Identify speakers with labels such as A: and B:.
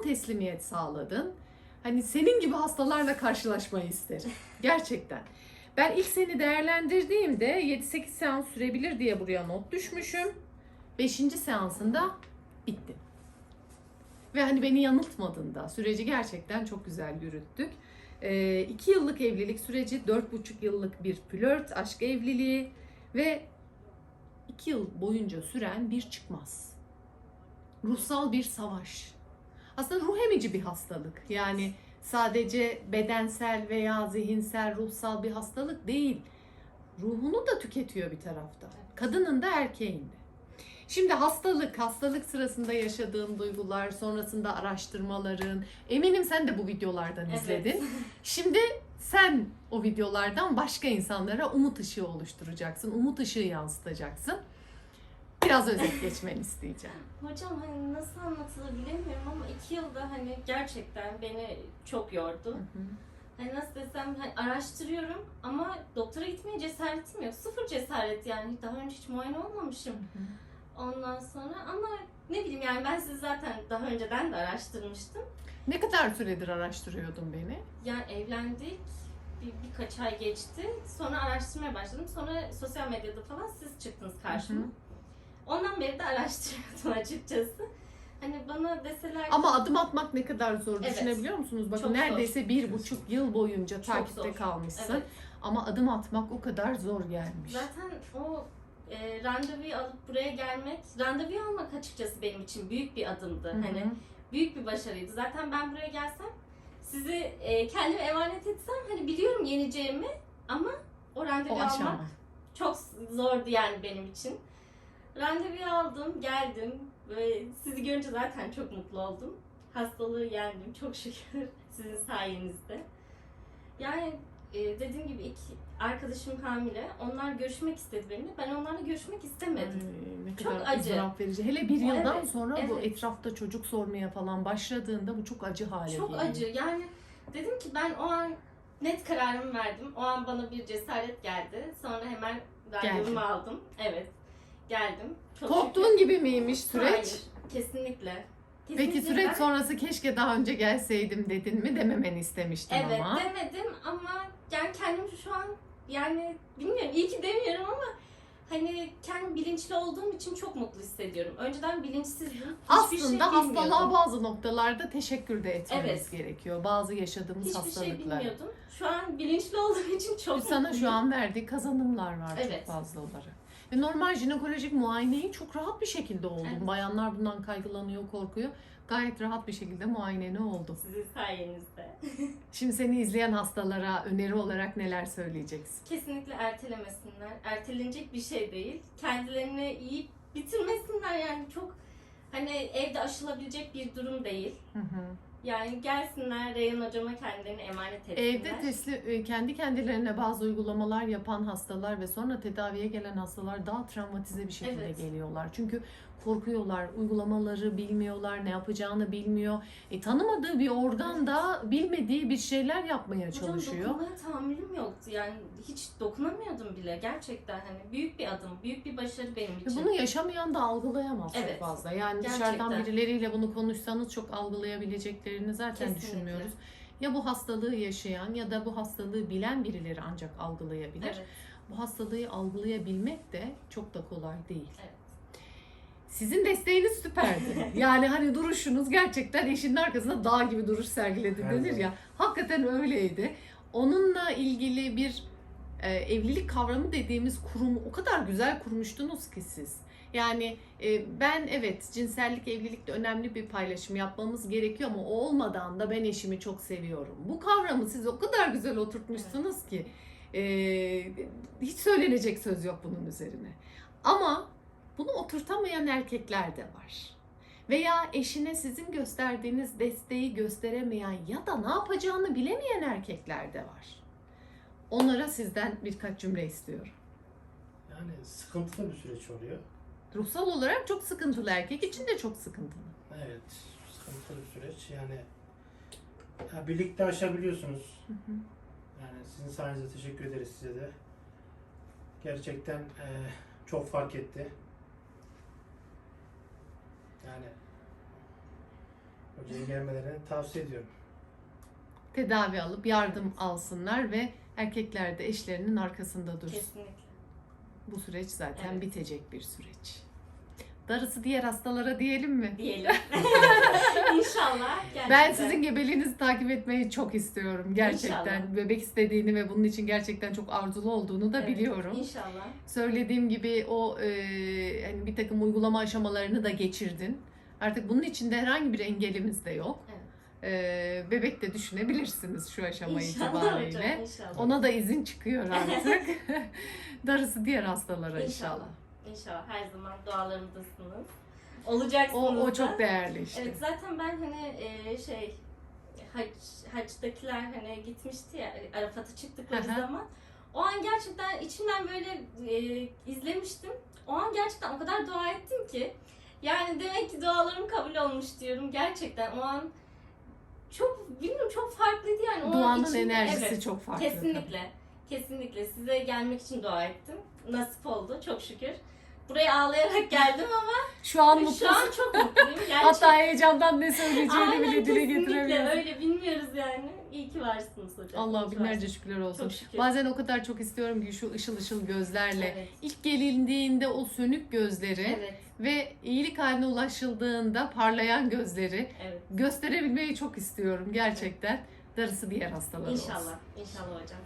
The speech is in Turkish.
A: teslimiyet sağladın. Hani senin gibi hastalarla karşılaşmayı isterim. Gerçekten. Ben ilk seni değerlendirdiğimde 7-8 seans sürebilir diye buraya not düşmüşüm. 5. seansında bitti. Ve hani beni yanıltmadın da süreci gerçekten çok güzel yürüttük. 2 yıllık evlilik süreci, 4,5 yıllık bir flört aşk evliliği ve 2 yıl boyunca süren bir çıkmaz. Ruhsal bir savaş. Aslında ruh emici bir hastalık. Yani sadece bedensel veya zihinsel, ruhsal bir hastalık değil. Ruhunu da tüketiyor bir tarafta. Kadının da erkeğin de. Şimdi hastalık, hastalık sırasında yaşadığın duygular, sonrasında araştırmaların, eminim sen de bu videolardan
B: Evet.
A: izledin. Şimdi sen o videolardan başka insanlara umut ışığı oluşturacaksın, umut ışığı yansıtacaksın. Biraz özet geçmeni isteyeceğim.
B: Hocam hani nasıl anlatılır bilemiyorum ama iki yılda hani gerçekten beni çok yordu. Hani nasıl desem hani araştırıyorum ama doktora gitmeye cesaretim yok. Sıfır cesaret yani. Daha önce hiç muayene olmamışım. Ondan sonra ama ne bileyim yani ben sizi zaten daha önceden de araştırmıştım.
A: Ne kadar süredir araştırıyordun beni?
B: Yani evlendik. Bir, birkaç ay geçti. Sonra araştırmaya başladım. Sonra sosyal medyada falan siz çıktınız karşıma.
A: Hı hı.
B: Ondan beri de araştırıyordum açıkçası. Hani bana deseler ki-
A: Ama adım atmak ne kadar zor
B: Evet.
A: düşünebiliyor musunuz? Bakın
B: Çok zor.
A: neredeyse bir buçuk yıl boyunca
B: Çok
A: takipte
B: zor.
A: kalmışsın.
B: Evet.
A: Ama adım atmak o kadar zor gelmiş.
B: Zaten o e, randevuyu alıp buraya gelmek, randevuyu almak açıkçası benim için büyük bir adımdı.
A: Hı hı.
B: Hani büyük bir başarıydı. Zaten ben buraya gelsem, sizi e, kendime emanet etsem hani biliyorum yeneceğimi ama o randevuyu
A: o
B: almak
A: aşama.
B: çok zordu yani benim için. Randevuyu aldım, geldim ve sizi görünce zaten çok mutlu oldum. Hastalığı yendim çok şükür sizin sayenizde. Yani e, dediğim gibi iki arkadaşım hamile. Onlar görüşmek istedi benimle. Ben onlarla görüşmek istemedim.
A: Ay,
B: Çok acı.
A: verici. Hele bir yıldan
B: evet,
A: sonra bu
B: evet.
A: etrafta çocuk sormaya falan başladığında bu çok acı hale
B: Çok
A: geliyor.
B: acı. Yani dedim ki ben o an net kararımı verdim. O an bana bir cesaret geldi. Sonra hemen randevumu aldım. Evet. Geldim. Çok
A: Korktuğun gibi miymiş süreç?
B: Hayır. Kesinlikle.
A: Peki
B: Kesinlikle
A: süreç
B: ben-
A: sonrası keşke daha önce gelseydim dedin mi dememeni istemiştim
B: Evet
A: ama.
B: demedim ama yani kendimi şu an yani bilmiyorum iyi ki demiyorum ama hani kendim bilinçli olduğum için çok mutlu hissediyorum. Önceden bilinçsizdim. Hiçbir
A: Aslında
B: şey
A: hastalığa
B: bilmiyordum.
A: bazı noktalarda teşekkür de etmemiz
B: Evet.
A: gerekiyor. Bazı yaşadığımız
B: Hiçbir şey
A: hastalıklara.
B: bilmiyordum. Şu an bilinçli olduğum için çok
A: Sana
B: mutluyum.
A: şu an verdiği kazanımlar var çok
B: Evet.
A: fazla olarak. Ve normal jinekolojik muayeneyi çok rahat bir şekilde oldum.
B: Evet.
A: Bayanlar bundan kaygılanıyor, korkuyor. Gayet rahat bir şekilde muayeneni oldu.
B: Sizin sayenizde.
A: Şimdi seni izleyen hastalara öneri olarak neler söyleyeceksin?
B: Kesinlikle ertelemesinler. Ertelenecek bir şey değil. Kendilerini iyi bitirmesinler yani çok hani evde aşılabilecek bir durum değil.
A: Hı hı.
B: Yani gelsinler Reyhan hocama kendilerini emanet etsinler.
A: Evde tesli, e, kendi kendilerine bazı uygulamalar yapan hastalar ve sonra tedaviye gelen hastalar daha travmatize bir şekilde
B: Evet.
A: geliyorlar. Çünkü korkuyorlar, uygulamaları bilmiyorlar, ne yapacağını bilmiyor. E, tanımadığı bir organda bilmediği bir şeyler yapmaya çalışıyor.
B: Hocam dokunmaya tahammülüm yoktu. Yani hiç dokunamıyordum bile. Gerçekten hani büyük bir adım, büyük bir başarı benim için.
A: Bunu yaşamayan da algılayamaz çok
B: Evet.
A: fazla. Yani
B: Gerçekten.
A: dışarıdan birileriyle bunu konuşsanız çok algılayabileceklerini zaten
B: Kesinlikle.
A: düşünmüyoruz. Ya bu hastalığı yaşayan ya da bu hastalığı bilen birileri ancak algılayabilir.
B: Evet.
A: Bu hastalığı algılayabilmek de çok da kolay değil.
B: Evet.
A: Sizin desteğiniz süperdi. yani hani duruşunuz gerçekten eşinin arkasında dağ gibi duruş sergiledi denir ya. Hakikaten öyleydi. Onunla ilgili bir e, evlilik kavramı dediğimiz kurumu o kadar güzel kurmuştunuz ki siz. Yani e, ben evet cinsellik evlilikte önemli bir paylaşım yapmamız gerekiyor ama o olmadan da ben eşimi çok seviyorum. Bu kavramı siz o kadar güzel oturtmuşsunuz ki e, hiç söylenecek söz yok bunun üzerine. Ama bunu oturtamayan erkekler de var. Veya eşine sizin gösterdiğiniz desteği gösteremeyen ya da ne yapacağını bilemeyen erkekler de var. Onlara sizden birkaç cümle istiyorum.
C: Yani sıkıntılı bir süreç oluyor.
A: Ruhsal olarak çok sıkıntılı erkek için de çok sıkıntılı.
C: Evet, sıkıntılı bir süreç. Yani ya birlikte aşabiliyorsunuz. Yani sizin sayenizde teşekkür ederiz size de. Gerçekten e, çok fark etti. Yani hocaya gelmelerini tavsiye ediyorum.
A: Tedavi alıp yardım alsınlar ve erkekler de eşlerinin arkasında dursun.
B: Kesinlikle.
A: Bu süreç zaten
B: Evet.
A: bitecek bir süreç. Darısı diğer hastalara diyelim mi?
B: Diyelim. İnşallah. Gerçekten.
A: Ben sizin gebeliğinizi takip etmeyi çok istiyorum gerçekten.
B: İnşallah.
A: Bebek istediğini ve bunun için gerçekten çok arzulu olduğunu da
B: Evet,
A: biliyorum.
B: İnşallah.
A: Söylediğim gibi o e, hani bir takım uygulama aşamalarını da geçirdin. Artık bunun içinde herhangi bir engelimiz de yok. E, bebek de düşünebilirsiniz şu aşama
B: İnşallah
A: itibariyle.
B: hocam. İnşallah.
A: Ona da izin çıkıyor artık. Darısı diğer hastalara inşallah.
B: İnşallah. İnşallah. Her zaman dualarımdasınız. Olacaksınız
A: O, o
B: da.
A: çok değerli işte.
B: Evet zaten ben hani e, şey hac, hacdakiler hani gitmişti ya Arafat'a çıktıkları
A: hı.
B: zaman o an gerçekten içimden böyle e, izlemiştim. O an gerçekten o kadar dua ettim ki yani demek ki dualarım kabul olmuş diyorum. Gerçekten o an çok bilmiyorum çok farklıydı yani. O an
A: Duanın
B: içimde-
A: enerjisi
B: evet,
A: çok farklı.
B: Kesinlikle. Kesinlikle. Size gelmek için dua ettim. Nasip oldu çok şükür. Buraya ağlayarak geldim ama
A: Şu an
B: şu
A: mutlusun.
B: an çok mutluyum. Gerçekten.
A: Hatta heyecandan ne söyleyeceğini
B: Aynen,
A: bile dile
B: kesinlikle
A: getiremiyorsun.
B: öyle bilmiyoruz yani. İyi ki varsınız hocam.
A: Allah binlerce şükürler olsun.
B: Çok şükür.
A: Bazen o kadar çok istiyorum ki şu ışıl ışıl gözlerle.
B: Evet.
A: İlk gelindiğinde o sönük gözleri
B: Evet.
A: ve iyilik haline ulaşıldığında parlayan gözleri
B: Evet.
A: gösterebilmeyi çok istiyorum gerçekten. Darısı diğer hastalara olsun.
B: İnşallah. İnşallah hocam.